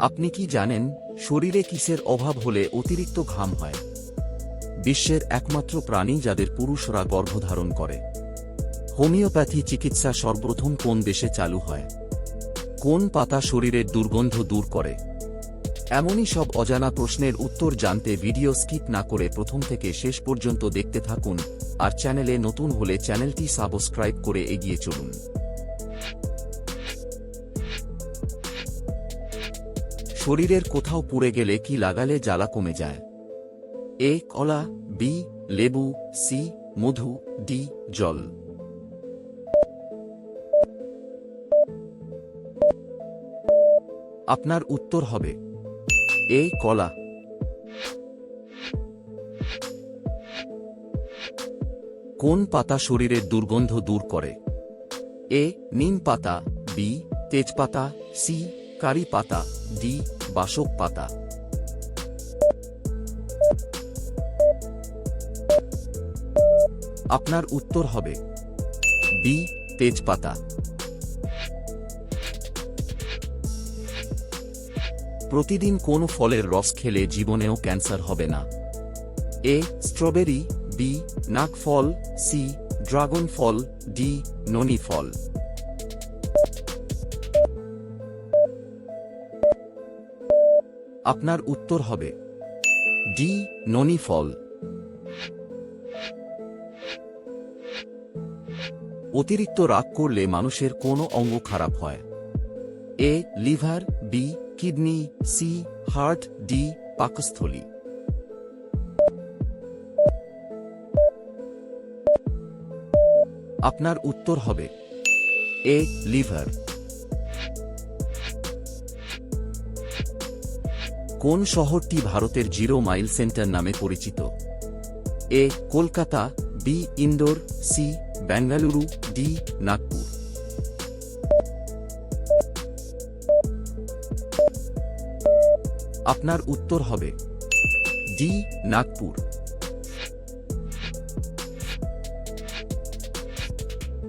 আপনি কি জানেন, শরীরে কিসের অভাব হলে অতিরিক্ত ঘাম হয়? বিশ্বের একমাত্র প্রাণী যাদের পুরুষরা গর্ভধারণ করে। হোমিওপ্যাথি চিকিৎসা সর্বপ্রথম কোন দেশে চালু হয়? কোন পাতা শরীরের দুর্গন্ধ দূর করে? এমনই সব অজানা প্রশ্নের উত্তর জানতে ভিডিও স্কিপ না করে প্রথম থেকে শেষ পর্যন্ত দেখতে থাকুন, আর চ্যানেলে নতুন হলে চ্যানেলটি সাবস্ক্রাইব করে এগিয়ে চলুন। শরীরের কোথাও পুড়ে গেলে কি লাগালে জ্বালা কমে যায়? এ, কলা, বি, লেবু, সি, মধু, ডি, জল। আপনার উত্তর হবে। এ, কলা। কোন পাতা শরীরের দুর্গন্ধ দূর করে? এ, নিম পাতা, বি, তেজপাতা, সি কারি পাতা ডি বাসক পাতা। আপনার উত্তর হবে বি, তেজপাতা। প্রতিদিন কোন ফলের রস খেলে জীবনেও ক্যান্সার হবে না? এ, স্ট্রবেরি, বি নাক ফল সি, ড্রাগন ফল, ডি, ননি ফল। আপনার উত্তর হবে। ডি ননি ফল অতিরিক্ত রাগ করলে মানুষের কোনো অঙ্গ খারাপ হয়। A liver B kidney C heart D পাকস্থলী। আপনার উত্তর হবে। A liver. কোন শহরটি ভারতের জিরো মাইল সেন্টার নামে পরিচিত? A, Kolkata, B, Indore, C, Bengaluru, D, Nagpur. আপনার উত্তর হবে, ডি, নাগপুর।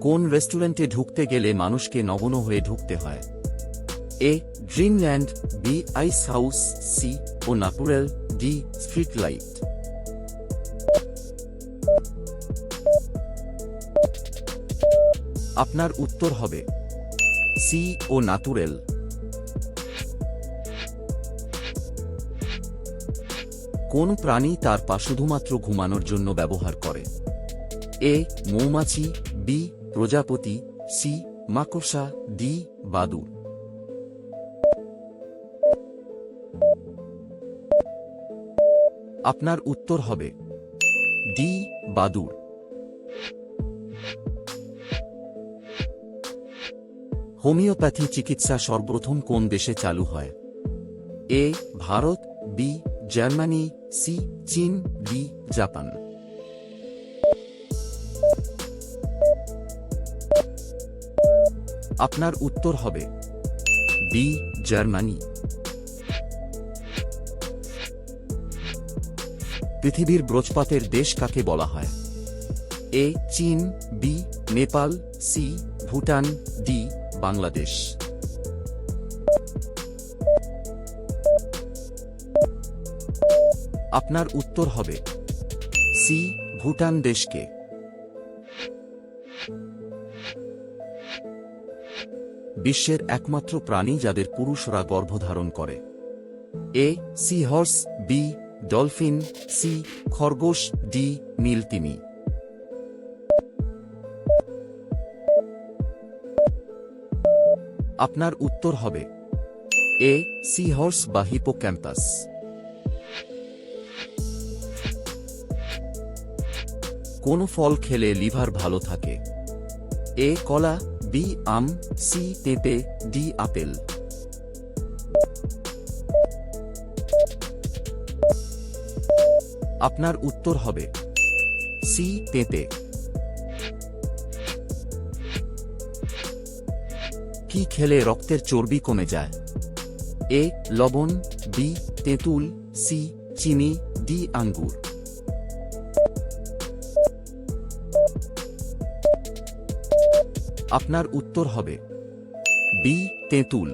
কোন রেস্টুরেন্টে ঢুকতে গেলে মানুষকে নগণ হয়ে ঢুকতে হয়? A dreamland B ice house C ও নাপুরেল ডি স্ট্রিট লাইট আপনার উত্তর হবে সি ও নাতুরেল কোন প্রাণী তার পা শুধুমাত্র ঘুমানোর জন্য ব্যবহার করে? এ মৌমাছি, বি প্রজাপতি, সি মাকড়সা, ডি বাদুর আপনার উত্তর হবে ডি বাদুর হোমিওপ্যাথি চিকিৎসা সর্বপ্রথম কোন দেশে চালু হয়? A, Bharat, B, Germany, C, চীন, ডি, জাপান। আপনার উত্তর হবে বি জার্মানি। পৃথিবীর ব্রজপাতের দেশ কাকে বলা হয়? এ, চীন, B, Nepal, C, Bhutan, D, Bangladesh. আপনার উত্তর হবে, সি, ভুটান দেশকে। বিশ্বের একমাত্র প্রাণী যাদের পুরুষরা গর্ভধারণ করে। A, sea horse, B dolphin, C, খরগোশ, ডি নীলতিমি আপনার উত্তর হবে, এ সি হর্স বা হিপোক্যাম্পাস কোন ফল খেলে লিভার ভালো থাকে? এ, কলা, বি, আম, সি পেঁপে ডি, আপেল। আপনার উত্তর হবে সি পেঁপে কি খেলে রক্তের চর্বি কমে যায়? এ লবণ বি তেঁতুল সি চিনি ডি আঙ্গুর। আপনার উত্তর হবে বি তেঁতুল।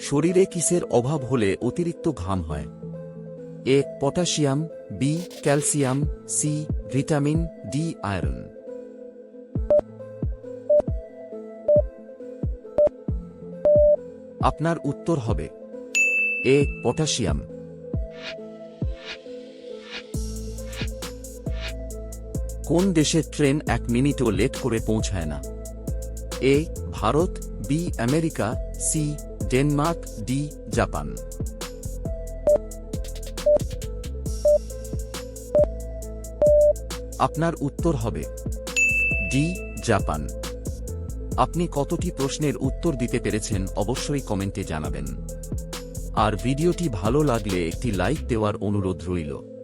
শরীরে কিসের অভাব হলে অতিরিক্ত ঘাম হয়। A, potassium, B, calcium, C, vitamin, D, iron. আপনার উত্তর হবে। A, potassium. কোন দেশের ট্রেন এক মিনিটও লেট করে পৌঁছায় না? A, Bharat B, America, C, Denmark, D, Japan. আপনার উত্তর হবে ডি, জাপান। আপনি কতটি প্রশ্নের উত্তর দিতে পেরেছেন অবশ্যই কমেন্টে জানাবেন। আর ভিডিওটি ভালো লাগলে একটি লাইক দেওয়ার অনুরোধ রইল।